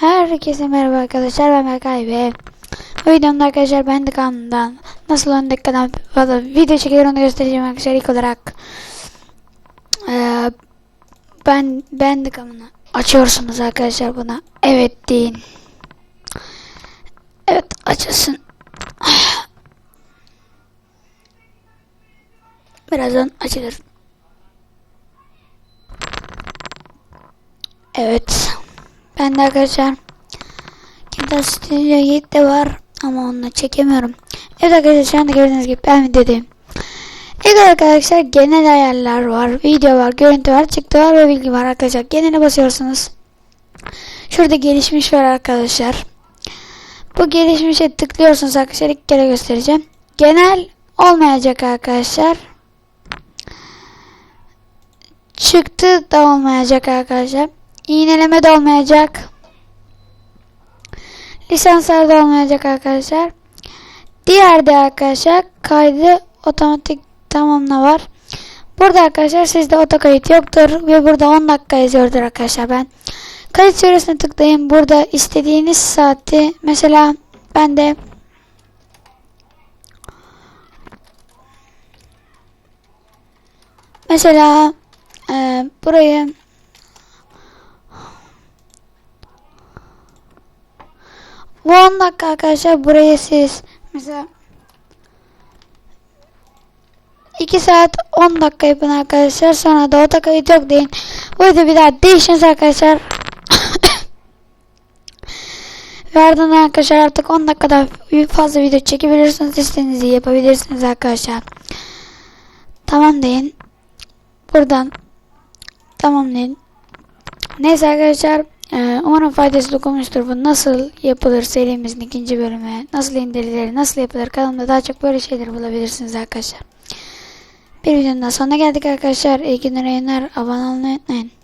Herkese merhaba arkadaşlar ben Berkay ve bu videomda arkadaşlar ben de kanalımdan nasıl 10 dakikadan fazla video çekilir onu göstereceğim arkadaşlar ilk olarak. Eee, ben ben de kanalını açıyorsunuz arkadaşlar buna. Evet deyin. Evet açılsın. Birazdan açılır. Evet ben de arkadaşlar Kimden Studio Yiğit de var ama onunla çekemiyorum. Evet arkadaşlar şu anda gördüğünüz gibi ben videodayım. İlk arkadaşlar genel ayarlar var, video var, görüntü var, çıktı var ve bilgi var arkadaşlar. Genele basıyorsunuz. Şurada gelişmiş var arkadaşlar. Bu gelişmişe tıklıyorsunuz arkadaşlar. İlk kere göstereceğim. Genel olmayacak arkadaşlar. Çıktı da olmayacak arkadaşlar. İğneleme de olmayacak. Lisanslar da olmayacak arkadaşlar. Diğer de arkadaşlar kaydı otomatik tamamla var. Burada arkadaşlar sizde otokayıt yoktur ve burada 10 dakika yazıyordur arkadaşlar ben. Kayıt süresine tıklayın. Burada istediğiniz saati mesela ben de mesela e, burayı Bu 10 dakika arkadaşlar buraya siz mesela 2 saat 10 dakika yapın arkadaşlar sonra da o dakikayı çok deyin. Bu yüzden bir daha değişiniz arkadaşlar. Ve ardından arkadaşlar artık 10 dakikada fazla video çekebilirsiniz. istediğinizi yapabilirsiniz arkadaşlar. Tamam deyin. Buradan tamam deyin. Neyse arkadaşlar ee, umarım faydası dokunmuştur. Bu nasıl yapılır serimizin ikinci bölümü. Nasıl indirilir, nasıl yapılır kanalımda daha çok böyle şeyler bulabilirsiniz arkadaşlar. Bir videonun sonuna geldik arkadaşlar. İyi günler, yayınlar. Abone olmayı unutmayın.